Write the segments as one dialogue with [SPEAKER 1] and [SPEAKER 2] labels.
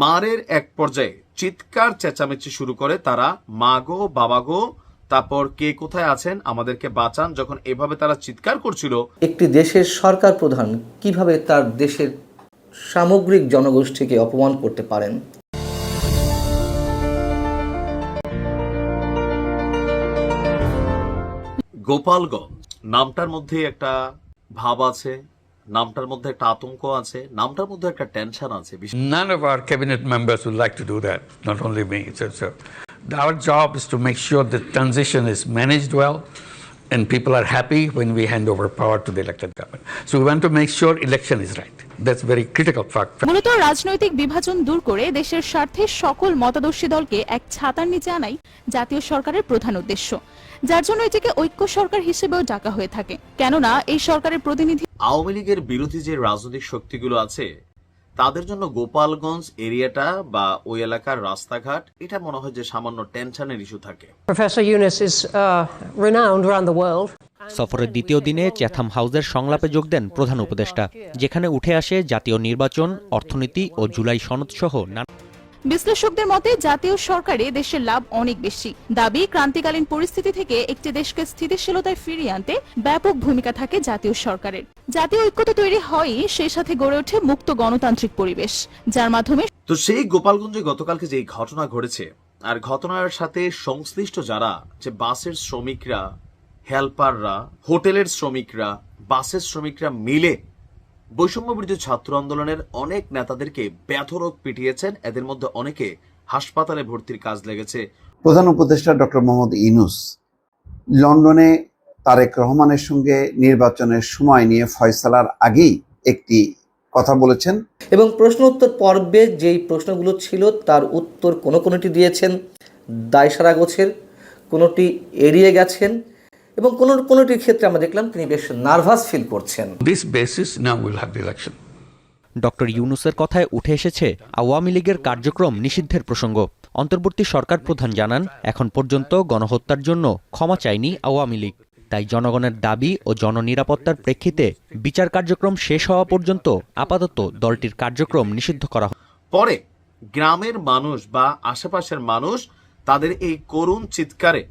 [SPEAKER 1] মারের এক পর্যায়ে চিৎকার চেঁচামেচি শুরু করে তারা মা গো বাবা গো তারপর কে কোথায় আছেন? আমাদেরকে বাঁচান। যখন এভাবে তারা চিৎকার করছিল
[SPEAKER 2] একটি দেশের সরকার প্রধান কীভাবে তার দেশের সামগ্রিক জনগোষ্ঠীকে অপমান করতে পারেন?
[SPEAKER 1] গোপালগঞ্জ নামটার মধ্যে একটা ভাব আছে। নামটার মধ্যে একটা আতঙ্ক আছে নামটার মধ্যে একটা টেনশন আছে বিশেষ
[SPEAKER 3] None of our cabinet members would like to do that, not only me. So, so our job is to make sure the transition is managed well and people are happy when we hand over power to the elected government. So we want to make sure election is right.
[SPEAKER 4] মূলত রাজনৈতিক বিভাজন দূর করে দেশের স্বার্থে সকল মতাদর্শী দলকে এক ছাতার নিচে আনাই জাতীয় সরকারের প্রধান উদ্দেশ্য। যার জন্য এটিকে ঐক্য সরকার হিসেবেও ডাকা হয়ে থাকে। কেননা এই সরকারের প্রতিনিধি
[SPEAKER 1] আওয়ামী লীগের বিরোধী যে রাজনৈতিক শক্তিগুলো আছে তাদের জন্য গোপালগঞ্জ এরিয়াটা বা ওই এলাকার রাস্তাঘাট এটা মনে হয় যে সামান্য টেনশনের ইস্যু থাকে।
[SPEAKER 5] Professor Yunus is renowned around the world
[SPEAKER 6] সফরের দ্বিতীয় দিনে চ্যাথাম হাউসের সংলাপে যোগ দেন প্রধান উপদেষ্টা যেখানে উঠে আসে জাতীয় নির্বাচন অর্থনীতি ও জুলাই সনদ সহ নানা
[SPEAKER 4] বিশ্লেষকদের মতে, জাতীয় সরকারে দেশের লাভ অনেক বেশি। দাবি, ক্রান্তিকালীন পরিস্থিতি থেকে একটি দেশকে স্থিতিশীলতায় ফিরিয়ে আনতে ব্যাপক ভূমিকা থাকে জাতীয় সরকারের। জাতীয় ঐক্যতা তৈরি হয়ই, সেই সাথে গড়ে ওঠে মুক্ত গণতান্ত্রিক পরিবেশ। যার মাধ্যমে
[SPEAKER 1] তো সেই গোপালগঞ্জে গতকালকে যে ঘটনা ঘটেছে, আর ঘটনার সাথে সংশ্লিষ্ট যারা, যে বাসের শ্রমিকরা হেল্পাররা হোটেলের শ্রমিকরা, বাসের শ্রমিকরা মিলে বৈষম্য বিরোধী ছাত্র আন্দোলনের অনেক নেতাদেরকে ব্যথরোগ পিটিয়েছেন। এদের মধ্যে অনেকে হাসপাতালে ভর্তির কাজ লেগেছে।
[SPEAKER 7] প্রধান উপদেষ্টা ডক্টর মোহাম্মদ ইনুস লন্ডনে তারেক রহমানের সঙ্গে নির্বাচনের সময় নিয়ে ফয়সালার আগেই একটি কথা বলেছেন।
[SPEAKER 2] এবং প্রশ্ন উত্তর পর্বে যেই প্রশ্নগুলো ছিল তার উত্তর কোনো কোনোটি দিয়েছেন। দায়সারা গোছের কোনোটি এড়িয়ে গেছেন। এবং কোনো কোনোটির ক্ষেত্রে আমরা দেখলাম তিনি বেশ নার্ভাস ফিল করছেন।
[SPEAKER 3] This basis we'll have the election.
[SPEAKER 6] Doctor ইউনুসের কথায় উঠে এসেছে আওয়ামী লীগের কার্যক্রম নিষিদ্ধের প্রসঙ্গ। অন্তর্বর্তী সরকার প্রধান জানান এখন পর্যন্ত গণহত্যার জন্য ক্ষমা চায়নি আওয়ামী লীগ। তাই জনগণের দাবি ও জননিরাপত্তার প্রেক্ষিতে বিচার কার্যক্রম শেষ হওয়া পর্যন্ত আপাতত দলটির কার্যক্রম নিষিদ্ধ করা হয়
[SPEAKER 1] পরে গ্রামের মানুষ বা আশেপাশের মানুষ তাদের এই করুণ চিৎকারে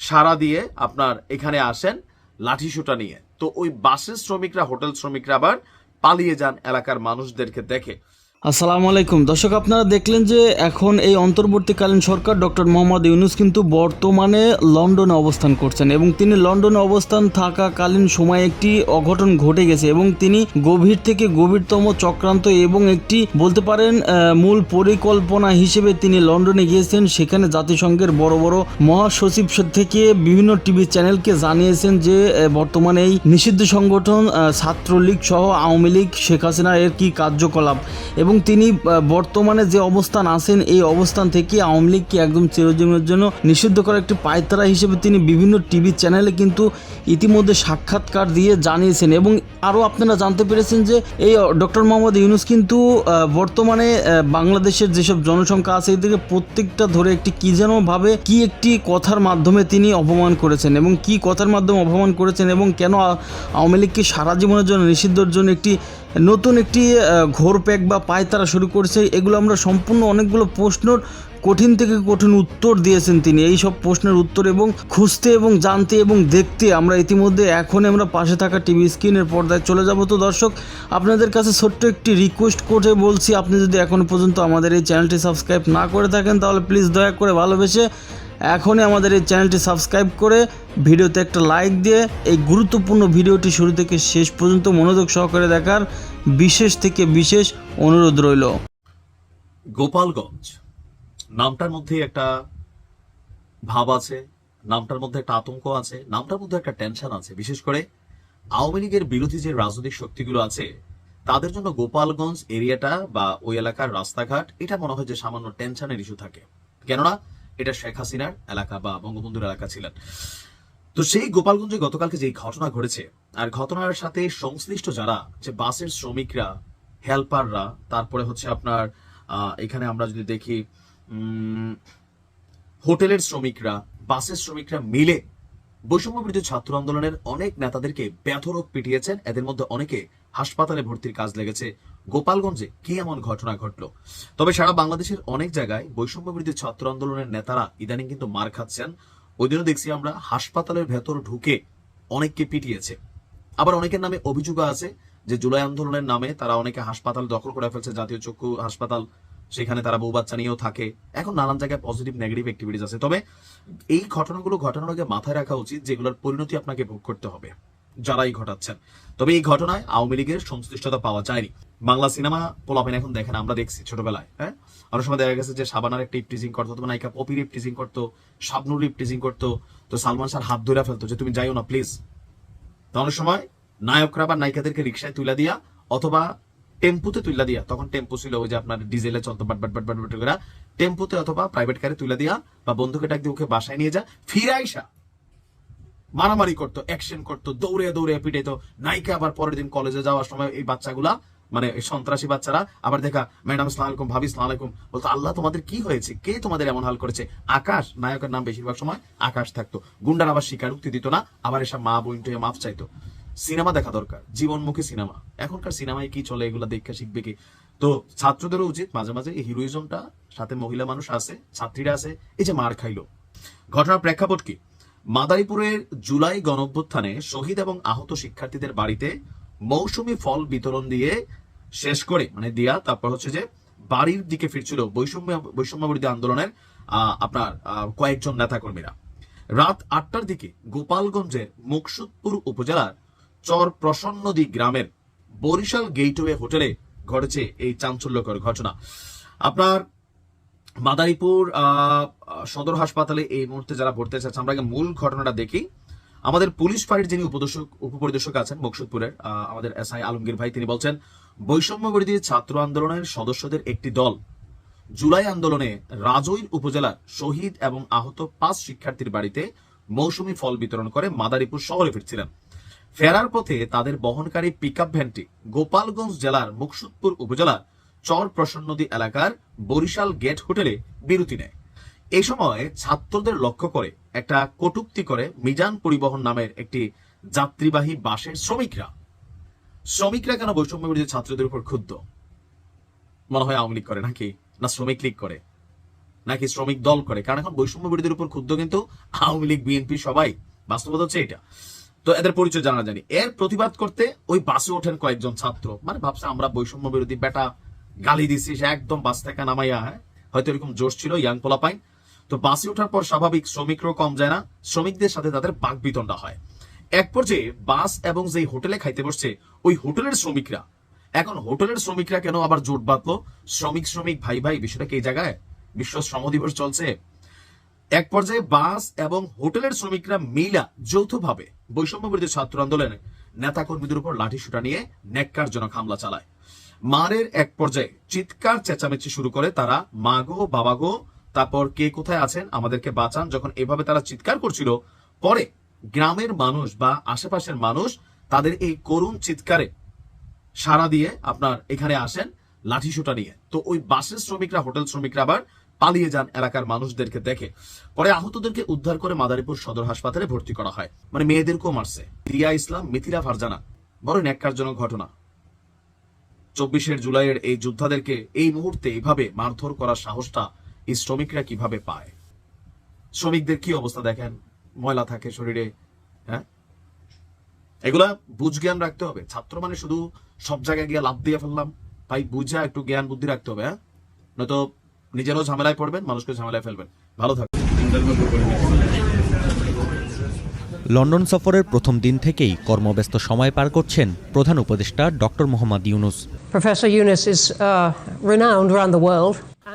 [SPEAKER 1] সাড়া দিয়ে আপনার এখানে আসেন লাঠি সুটা নিয়ে। তো ওই বাসের শ্রমিকরা, হোটেল শ্রমিকরা আবার পালিয়ে যান এলাকার মানুষদেরকে দেখে।
[SPEAKER 8] আসসালামু আলাইকুম। দর্শক, আপনারা দেখলেন যে এখন এই অন্তর্বর্তীকালীন সরকার ডক্টর মোহাম্মদ ইউনুস কিন্তু বর্তমানে লন্ডনে অবস্থান করছেন এবং তিনি লন্ডনে অবস্থান থাকাকালীন সময়ে একটি অঘটন ঘটে গেছে এবং তিনি গভীর থেকে গভীরতম চক্রান্ত এবং একটি বলতে পারেন মূল পরিকল্পনা হিসেবে তিনি লন্ডনে গিয়েছেন। সেখানে জাতিসংঘের বড় বড় মহাসচিব থেকে বিভিন্ন টিভি চ্যানেলকে জানিয়েছেন যে বর্তমানে এই নিষিদ্ধ সংগঠন ছাত্রলীগ সহ আওয়ামী লীগ, শেখ হাসিনা এর কি কার্যকলাপ এবং তিনি বর্তমানে যে অবস্থান আছেন, এই অবস্থান থেকে আওয়ামী লীগকে একদম চিরজীবনের জন্য নিষিদ্ধ করা একটি পায়তারা হিসেবে তিনি বিভিন্ন টিভি চ্যানেলে কিন্তু ইতিমধ্যে সাক্ষাৎকার দিয়ে জানিয়েছেন। এবং আরও আপনারা জানতে পেরেছেন যে এই ডক্টর মোহাম্মদ ইউনুস কিন্তু বর্তমানে বাংলাদেশের যেসব জনসংখ্যা আছে এদিকে প্রত্যেকটা ধরে একটি কী যেনভাবে কি একটি কথার মাধ্যমে তিনি অপমান করেছেন এবং কি কথার মাধ্যমে অপমান করেছেন এবং কেন আওয়ামী লীগকে সারা জীবনের জন্য নিষিদ্ধর জন্য একটি নতুন একটি ঘোর প্যাক বা পায়তারা শুরু করেছে। এগুলো আমরা সম্পূর্ণ অনেকগুলো প্রশ্নর কঠিন থেকে কঠিন উত্তর দিয়েছেন তিনি। এই সব প্রশ্নের উত্তর এবং খুঁজতে এবং জানতে এবং দেখতে আমরা ইতিমধ্যে এখন আমরা পাশে থাকা টিভি স্ক্রিনের পর্দায় চলে যাব। তো দর্শক, আপনাদের কাছে ছোট্ট একটি রিকোয়েস্ট করে বলছি, আপনি যদি এখনও পর্যন্ত আমাদের এই চ্যানেলটি সাবস্ক্রাইব না করে থাকেন, তাহলে প্লিজ দয়া করে ভালোবেসে এখনই আমাদের এই চ্যানেলটি সাবস্ক্রাইব করে ভিডিওতে একটা লাইক দিয়ে এই গুরুত্বপূর্ণ ভিডিওটি শুরু থেকে শেষ পর্যন্ত মনোযোগ সহকারে দেখার বিশেষ থেকে বিশেষ অনুরোধ রইল।
[SPEAKER 1] গোপালগঞ্জ। নামটার মধ্যে একটা ভাব আছে, নামটার মধ্যে একটা আতঙ্ক আছে, নামটার মধ্যে একটা টেনশন আছে। বিশেষ করে আওয়ামী লীগের বিরোধী যে রাজনৈতিক শক্তিগুলো আছে, তাদের জন্য গোপালগঞ্জ এরিয়াটা বা ওই এলাকার রাস্তাঘাট, এটা মনে হয় যে সামান্য টেনশনের ইস্যু থাকে। কেননা এটা শেখ হাসিনার এলাকা বা বঙ্গবন্ধুর এলাকা ছিলেন। তো সেই গোপালগঞ্জে গতকালকে যে ঘটনা ঘটেছে, আর ঘটনার সাথে সংশ্লিষ্ট যারা, যে বাসের শ্রমিকরা, হেল্পাররা, তারপরে হচ্ছে আপনার এখানে আমরা যদি দেখি হোটেলের শ্রমিকরা, বাসের শ্রমিকরা মিলে বৈষম্য বিরোধী ছাত্র আন্দোলনের অনেক নেতাদেরকে ব্যথরোগ পিটিয়েছেন। এদের মধ্যে অনেকে হাসপাতালে ভর্তির কাজ লেগেছে। গোপালগঞ্জে কি এমন ঘটনা ঘটলো? তবে সারা বাংলাদেশের অনেক জায়গায় বৈষম্য বিরোধী ছাত্র আন্দোলনের নেতারা ইদানিং কিন্তু মার খাচ্ছেন। ওই দিনও দেখছি আমরা হাসপাতালের ভেতর ঢুকে অনেককে পিটিয়েছে। আবার অনেকের নামে অভিযোগ আছে যে জুলাই আন্দোলনের নামে তারা অনেকে হাসপাতাল দখল করে ফেলছে, জাতীয় চক্ষু হাসপাতাল, সেখানে তারা বউ বাচ্চা নিয়েও থাকে। এখন নানান জায়গায় পজিটিভ নেগেটিভ অ্যাক্টিভিটিস আছে। তবে এই ঘটনাগুলো ঘটানোর আগে মাথায় রাখা উচিত যেগুলোর পরিণতি আপনাকে ভোগ করতে হবে। যারাই ঘটাচ্ছেন। তবে এই ঘটনায় আওয়ামী লীগের সংশ্লিষ্টতা পাওয়া যায়নি। বাংলা সিনেমা পোলাপেন এখন দেখেন, আমরা দেখছি ছোটবেলায় হ্যাঁ? অনেক সময় দেখা গেছে যে সাবানার একটা টিজিং করতো, তোমার নায়িকা পপি টিজিং করতো, শাবনুর টিজিং করতো, তো সালমান শাহ হাত ধরে ফেলতো যে, তুমি যাইও না প্লিজ তো অনেক সময় নায়করা বা নায়িকাদেরকে রিক্সায় তুলে দিয়া অথবা টেম্পুতে তুলে দিয়া, তখন টেম্পু ছিল ওই যে আপনার ডিজেলে চলতো, but but but but but করে, টেম্পুতে অথবা প্রাইভেট কারে তুলে দিয়া বা বন্ধুকে ডাক দিয়ে ওকে বাসায় নিয়ে যা, ফিরে আইসা মারামারি করতো অ্যাকশন করতো, দৌড়ে দৌড়ে পিটাইতো। নায়িকা আবার পরের দিন কলেজে যাওয়ার সময় এই বাচ্চাগুলা মানে সন্ত্রাসী বাচ্চারা, আবার দেখা, ম্যাডাম, সালাম ভাবি, সালাম বলতো, আল্লাহ, তোমাদের কি হয়েছে? কে তোমাদের এমন হাল করেছে? আকাশ, নায়কের নাম বেশিরভাগ সময় আকাশ থাকতো। গুন্ডার আবার স্বীকারোক্তি দিত না, আবার এসব মা বোন টুয়ে মাফ চাইতো। সিনেমা দেখা দরকার, জীবনমুখী সিনেমা। এখনকার সিনেমায় কি চলে, এগুলো দেখে শিখবে কি? তো ছাত্রদেরও উচিত, মাঝে মাঝে এই হিরোইজমটা সাথে মহিলা মানুষ আছে, ছাত্রীরা আছে, এই যে মার খাইলো। ঘটনার প্রেক্ষাপট কি? মাদারীপুরের জুলাই গণঅভ্যুত্থানে শহীদ এবং আহত শিক্ষার্থীদের বাড়িতে মৌসুমি ফল বিতরণ দিয়ে শেষ করে মানে দিয়া তারপর হচ্ছে যে বাড়ির দিকে ফিরছিল বৈষম্য বৈষম্য আন্দোলনের আহ, আপনার কয়েকজন নেতাকর্মীরা। রাত আটটার দিকে গোপালগঞ্জের মুকসুদপুর উপজেলার চর প্রসন্নদী গ্রামের বরিশাল গেটওয়ে হোটেলে ঘটেছে এই চাঞ্চল্যকর ঘটনা। আপনার মাদারীপুর সদর হাসপাতালে এই মুহূর্তে যারা ভর্তি আছে, আমরা আগে মূল ঘটনাটা দেখি। আমাদের পুলিশ ফাঁড়ির যিনি উপদেশক উপপরিদর্শক আছেন মকসুদপুরের আমাদের এস আই আলমগীর ভাই, তিনি বলছেন, বৈষম্য বিরোধী ছাত্র আন্দোলনের সদস্যদের একটি দল জুলাই আন্দোলনে রাজৈর উপজেলার শহীদ এবং আহত পাঁচ শিক্ষার্থীর বাড়িতে মৌসুমী ফল বিতরণ করে মাদারীপুর শহরে ফিরছিলেন। ফেরার পথে তাদের বহনকারী পিকআপ ভ্যানটি গোপালগঞ্জ জেলার মুকসুদপুর উপজেলার চর প্রসন্নদী এলাকার বরিশাল গেট হোটেলে বিরতি নেয়। এই সময় ছাত্রদের লক্ষ্য করে একটা কটুক্তি করে মিজান পরিবহন নামের একটি যাত্রীবাহী বাসের শ্রমিকরা। শ্রমিকরা কেন বৈষম্য বিরোধী ছাত্রদের উপর ক্ষুব্ধ? মনে হয় আওয়ামী লীগ করে নাকি? না শ্রমিক লীগ করে? নাকি শ্রমিক দল করে? কারণ এখন বৈষম্য বিরোধীর উপর ক্ষুব্ধ কিন্তু আওয়ামী লীগ, বিএনপি সবাই। বাস্তবতা হচ্ছে এটা। তো এদের পরিচয় জানা জানি এর প্রতিবাদ করতে ওই বাসে ওঠেন কয়েকজন ছাত্র। মানে ভাবছে আমরা বৈষম্য বিরোধী বেটা গালি দিছি, সে একদম বাস থেকে নামাইয়া হ্যাঁ? হয়তো এরকম জোশ ছিল, ইয়াং পোলাপাই তো বাসে ওঠার পর স্বাভাবিক শ্রমিকরাও কম যায় না, শ্রমিকদের সাথে তাদের বাক বিতণ্ডা হয়। এক পর্যায়ে বাস এবং যেই হোটেলে খাইতে বসছে, ওই হোটেলের শ্রমিকরা। এখন হোটেলের শ্রমিকরা কেন আবার জোট বাঁধলো? শ্রমিক শ্রমিক, ভাই ভাই, বিষয়টা কি জায়গায় বিশ্ব শ্রম দিবস চলছে। এক পর্যায়ে বাস এবং হোটেলের শ্রমিকরা মিলা যৌথভাবে বৈষম্য বিরোধী ছাত্র আন্দোলনের নেতাকর্মীদের উপর লাঠি সুটা নিয়ে নেককারজনক হামলা চালায়। মারের এক পর্যায়ে চিৎকার চেঁচামেচি শুরু করে তারা, মা গো, বাবা গো, তারপর কে কোথায় আছেন? আমাদেরকে বাঁচান। যখন এভাবে তারা চিৎকার করছিল, পরে গ্রামের মানুষ বা আশেপাশের মানুষ তাদের এই করুণ চিৎকারে সারা দিয়ে আপনার এখানে আসেন লাঠি সোটা নিয়ে। তো ওই বাসের শ্রমিকরা, হোটেল শ্রমিকরা আবার পালিয়ে যান এলাকার মানুষদেরকে দেখে। পরে আহতদেরকে উদ্ধার করে মাদারীপুর সদর হাসপাতালে ভর্তি করা হয়। মানে মেয়েদেরকেও মারছে। রিয়া ইসলাম, মিথিলা ফারজানা। বড় ন্যাক্কারজনক ঘটনা। চব্বিশের জুলাইয়ের এই যোদ্ধাদেরকে এই মুহূর্তে এইভাবে মারধর করার সাহসটা এই শ্রমিকরা কীভাবে পায়? শ্রমিকদের কি অবস্থা দেখেন? ময়লা থাকে শরীরে হ্যাঁ? এগুলা বুঝ জ্ঞান রাখতে হবে। ছাত্র মানে শুধু সব জায়গায় গিয়ে লাভ দিয়ে ফেললাম, তাই বুঝা একটু জ্ঞান বুদ্ধি রাখতে হবে হ্যাঁ? নয়তো নিজেরও ঝামেলায় পড়বেন, মানুষকে ঝামেলায় ফেলবেন। ভালো থাকবেন
[SPEAKER 6] লন্ডন সফরের প্রথম দিন থেকেই কর্মব্যস্ত সময় পার করছেন প্রধান উপদেষ্টা ডক্টর মোহাম্মদ ইউনুস
[SPEAKER 5] uh.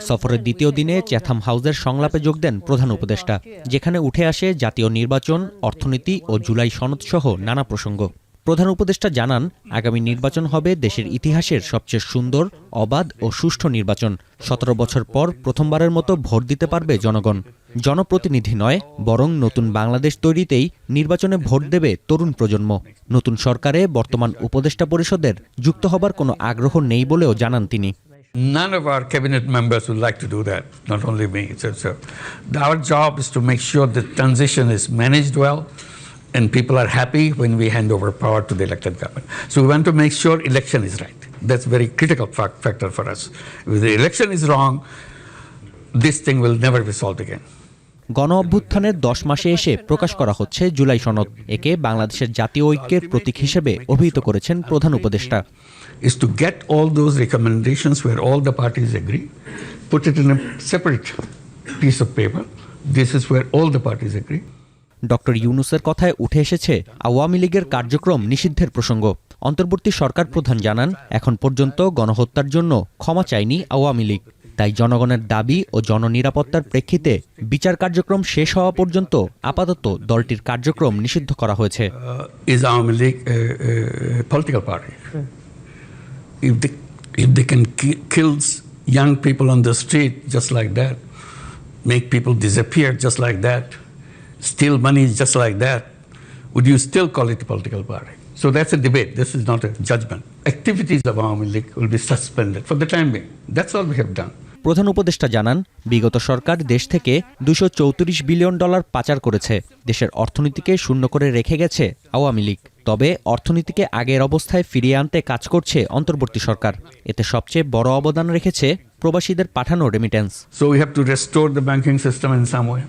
[SPEAKER 6] সফরের দ্বিতীয় দিনে চ্যাথাম হাউসের সংলাপে যোগ দেন প্রধান উপদেষ্টা যেখানে উঠে আসে জাতীয় নির্বাচন অর্থনীতি ও জুলাই সনদ সহ নানা প্রসঙ্গ প্রধান উপদেষ্টা জানান আগামী নির্বাচন হবে দেশের ইতিহাসের সবচেয়ে সুন্দর অবাধ ও সুষ্ঠু নির্বাচন। সতেরো বছর পর প্রথমবারের মতো ভোট দিতে পারবে জনগণ। জনপ্রতিনিধি নয় বরং নতুন বাংলাদেশ তৈরিতেই নির্বাচনে ভোট দেবে তরুণ প্রজন্ম। নতুন সরকারে বর্তমান উপদেষ্টা পরিষদের যুক্ত হবার কোনো আগ্রহ নেই বলেও জানান তিনি।
[SPEAKER 3] None of our cabinet members would like to do that, not only me. So, so. Our job is to make sure the transition is managed well and people are happy when we hand over power to the elected government. So we want to make sure election is right. That's very critical fac- factor for us. If the election is wrong, this thing will never be solved again.
[SPEAKER 6] গণ অভ্যুত্থানের দশ মাসে এসে প্রকাশ করা হচ্ছে জুলাই সনদ একে বাংলাদেশের জাতীয় ঐক্যের প্রতীক হিসেবে অভিহিত করেছেন প্রধান উপদেষ্টা
[SPEAKER 3] is to get all those recommendations where all the parties agree, put it in a separate piece of paper. This is where all the parties agree.
[SPEAKER 6] Doctor ইউনুসের কথায় উঠে এসেছে আওয়ামী লীগের কার্যক্রম নিষিদ্ধের প্রসঙ্গ। অন্তর্বর্তী সরকার প্রধান জানান এখন পর্যন্ত গণহত্যার জন্য ক্ষমা চায়নি আওয়ামী লীগ। তাই জনগণের দাবি ও জননিরাপত্তার প্রেক্ষিতে বিচার কার্যক্রম শেষ হওয়া পর্যন্ত আপাতত দলটির কার্যক্রম নিষিদ্ধ করা হয়েছে।
[SPEAKER 3] Uh, is Army League a, a political party? If they, if they can ki- kill s- young people on the street just like that, make steal money just like that, would you still call it a political party? So that's a debate. This is not a judgment. Activities of Army League will be suspended for the time being. That's all we have done.
[SPEAKER 6] প্রধান উপদেষ্টা জানান বিগত সরকার দেশ থেকে দুশো billion dollar পাচার করেছে দেশের অর্থনীতিকে শূন্য করে রেখে গেছে আওয়ামী লীগ তবে অর্থনীতিকে আগের অবস্থায় ফিরিয়ে আনতে কাজ করছে অন্তর্বর্তী সরকার এতে সবচেয়ে বড় অবদান রেখেছে প্রবাসীদের পাঠানো remittance
[SPEAKER 3] So we have to restore the banking system in some way.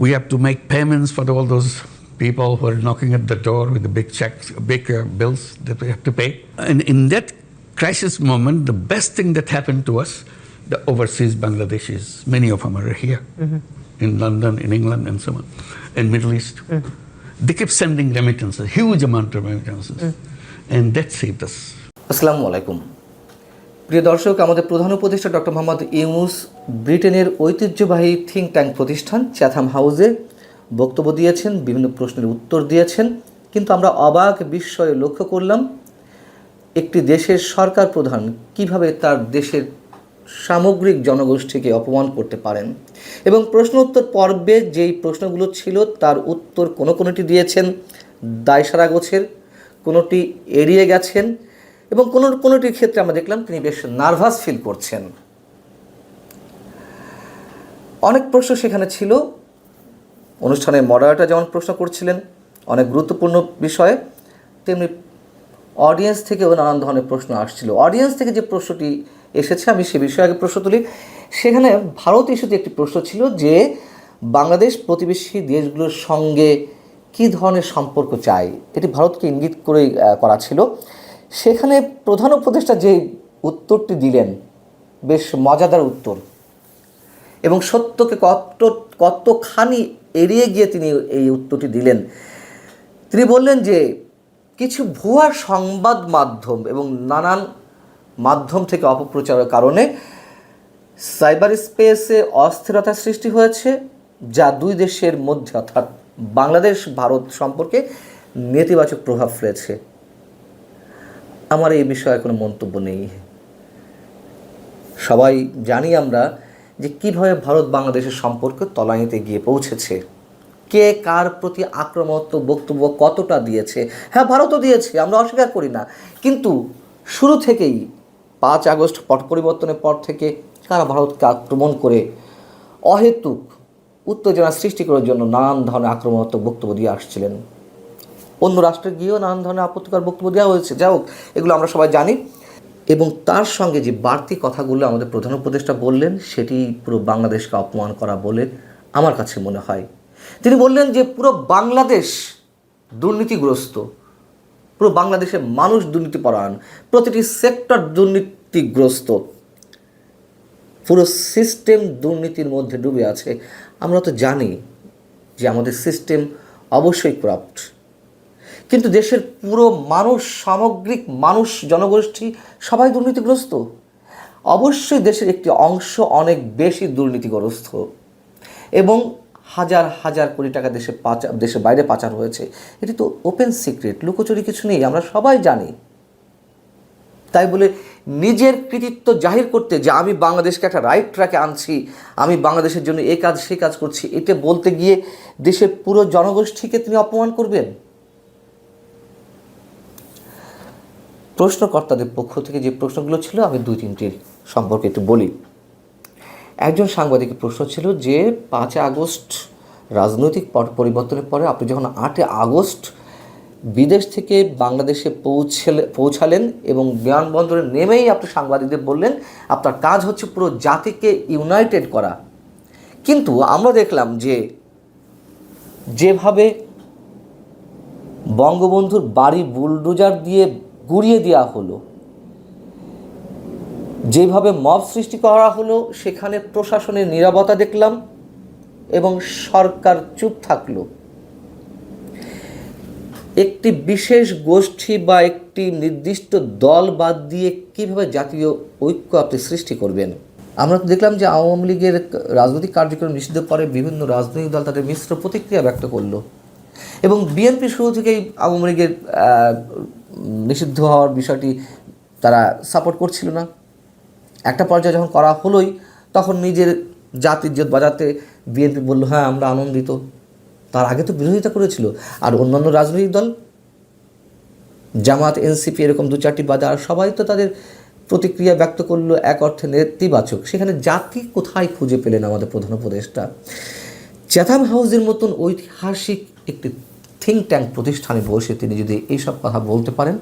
[SPEAKER 3] We have to make payments for all those people who are knocking at the door with the big checks, big uh, bills that we have to pay. And in that crisis moment, the best thing that happened to us, the overseas Bangladeshis, many of them are here mm-hmm. in London, in England, and so on, in Middle East. Mm. They kept sending remittances, huge amount of remittances, mm. and that saved us.
[SPEAKER 2] Assalamu alaikum. প্রিয় দর্শক, আমাদের প্রধান উপদেষ্টা doctor Mohammad Yunus ব্রিটেনের ঐতিহ্যবাহী think tank প্রতিষ্ঠান Chatham হাউসে বক্তব্য দিয়েছেন, বিভিন্ন প্রশ্নের উত্তর দিয়েছেন। কিন্তু আমরা অবাক বিস্ময়ে লক্ষ্য করলাম, একটি দেশের সরকার প্রধান কীভাবে তার দেশের সামগ্রিক জনগোষ্ঠীকে অপমান করতে পারেন? এবং প্রশ্ন উত্তর পর্বে যেই প্রশ্নগুলো ছিল, তার উত্তর কোনো কোনোটি দিয়েছেন? দায়সারা গোছের কোনোটি এড়িয়ে গেছেন? এবং কোনো কোনোটির ক্ষেত্রে আমরা দেখলাম তিনি বেশ নার্ভাস ফিল করছেন। অনেক প্রশ্ন সেখানে ছিল। অনুষ্ঠানের মডারেটর যেমন প্রশ্ন করছিলেন অনেক গুরুত্বপূর্ণ বিষয়ে তেমনি অডিয়েন্স থেকেও নানান ধরনের প্রশ্ন আসছিল। অডিয়েন্স থেকে যে প্রশ্নটি এসেছে আমি সে বিষয়ে আগে প্রশ্ন তুলি। সেখানে ভারত ইস্যুতে একটি প্রশ্ন ছিল যে বাংলাদেশ প্রতিবেশী দেশগুলোর সঙ্গে কী ধরনের সম্পর্ক চাই? এটি ভারতকে ইঙ্গিত আহ, করা ছিল। সেখানে প্রধান উপদেষ্টা যে উত্তরটি দিলেন, বেশ মজাদার উত্তর। এবং সত্যকে কত কতখানি এড়িয়ে গিয়ে তিনি এই উত্তরটি দিলেন, তিনি বললেন যে কিছু ভুয়া সংবাদ মাধ্যম এবং নানান মাধ্যম থেকে অপপ্রচারের কারণে সাইবার স্পেসে অস্থিরতা সৃষ্টি হয়েছে, যা দুই দেশের মধ্যে অর্থাৎ বাংলাদেশ ভারত সম্পর্কে নেতিবাচক প্রভাব ফেলেছে। আমার এই বিষয়ে কোনো মন্তব্য নেই। সবাই জানি আমরা যে কীভাবে ভারত বাংলাদেশের সম্পর্ক তলানিতে গিয়ে পৌঁছেছে। কে কার প্রতি আক্রমণাত্মক বক্তব্য কতটা দিয়েছে? হ্যাঁ ভারতও দিয়েছে, আমরা অস্বীকার করি না। কিন্তু শুরু থেকেই পাঁচ আগস্ট পট পরিবর্তনের পর থেকে কারা ভারতকে আক্রমণ করে অহেতুক উত্তেজনা সৃষ্টি করার জন্য নানান ধরনের আক্রমণাত্মক বক্তব্য দিয়ে আসছিলেন। অন্য রাষ্ট্রে গিয়েও নানান ধরনের আপত্তিকর বক্তব্য দেওয়া হয়েছে। যাই হোক, এগুলো আমরা সবাই জানি। এবং তার সঙ্গে যে বাড়তি কথাগুলো আমাদের প্রধান উপদেষ্টা বললেন, সেটি পুরো বাংলাদেশকে অপমান করা বলে আমার কাছে মনে হয়। তিনি বললেন যে, পুরো বাংলাদেশ দুর্নীতিগ্রস্ত। পুরো বাংলাদেশের মানুষ দুর্নীতিপরায়ণ। প্রতিটি সেক্টর দুর্নীতিগ্রস্ত। পুরো সিস্টেম দুর্নীতির মধ্যে ডুবে আছে। আমরা তো জানি যে, আমাদের সিস্টেম অবশ্যই করাপ্ট কিন্তু দেশের পুরো মানুষ, সামগ্রিক মানুষ, জনগোষ্ঠী সবাই দুর্নীতিগ্রস্ত। অবশ্যই দেশের একটি অংশ অনেক বেশি দুর্নীতিগ্রস্ত। এবং হাজার হাজার কোটি টাকা দেশে পাচার দেশের বাইরে পাচার হয়েছে। এটি তো ওপেন সিক্রেট লুকোচুরি কিছু নেই, আমরা সবাই জানি। তাই বলে নিজের কৃতিত্ব জাহির করতে যে আমি বাংলাদেশকে একটা রাইট ট্র্যাকে আনছি, আমি বাংলাদেশের জন্য এ কাজ, সে কাজ করছি এটা বলতে গিয়ে দেশের পুরো জনগোষ্ঠীকে তিনি অপমান করবেন? প্রশ্নকর্তাদের পক্ষ থেকে যে প্রশ্নগুলো ছিল, আমি দুই তিনটির সম্পর্কে একটু বলি। একজন সাংবাদিকের প্রশ্ন ছিল যে পাঁচ আগস্ট রাজনৈতিক পরিবর্তনের পরে আপনি যখন আটই আগস্ট বিদেশ থেকে বাংলাদেশে পৌঁছলে, পৌঁছালেন এবং বিমানবন্দরে নেমেই আপনি সাংবাদিকদের বললেন, আপনার কাজ হচ্ছে পুরো জাতিকে ইউনাইটেড করা। কিন্তু আমরা দেখলাম যে, যেভাবে বঙ্গবন্ধুর বাড়ি বুলডোজার দিয়ে গুড়িয়ে দেওয়া হলো। যেভাবে মব সৃষ্টি করা হলো, সেখানে প্রশাসনের নিরাপত্তা দেখলাম এবং সরকার চুপ থাকল। একটি বিশেষ গোষ্ঠী বা একটি নির্দিষ্ট দল বাদ দিয়ে কীভাবে জাতীয় ঐক্য আপনি সৃষ্টি করবেন? আমরা তো দেখলাম যে আওয়ামী লীগের রাজনৈতিক কার্যক্রম নিষিদ্ধ পরে বিভিন্ন রাজনৈতিক দল তাদের মিশ্র প্রতিক্রিয়া ব্যক্ত করল। এবং বিএনপি শুরু থেকেই আওয়ামী লীগের নিষিদ্ধ হওয়ার বিষয়টি তারা সাপোর্ট করছিল না। একটা পর্যায়ে যখন করা হলোই, তখন নিজের জাতির জোট বাজাতে বিএনপি বলল হ্যাঁ আমরা আনন্দিত। তার আগে তো বিরোধিতা করেছিল। আর অন্যান্য রাজনৈতিক দল, জামাত এনসিপি এরকম দু চারটি বাদে আর সবাই তো তাদের প্রতিক্রিয়া ব্যক্ত করল এক অর্থে নেতিবাচক। সেখানে জাতি কোথায় খুঁজে পেলেন আমাদের প্রধান উপদেষ্টা? চ্যাথাম হাউসের মতন ঐতিহাসিক একটি থিঙ্ক ট্যাঙ্ক প্রতিষ্ঠানে বসে তিনি যদি এইসব কথা বলতে পারেন,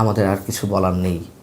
[SPEAKER 2] আমাদের আর কিছু বলার নেই।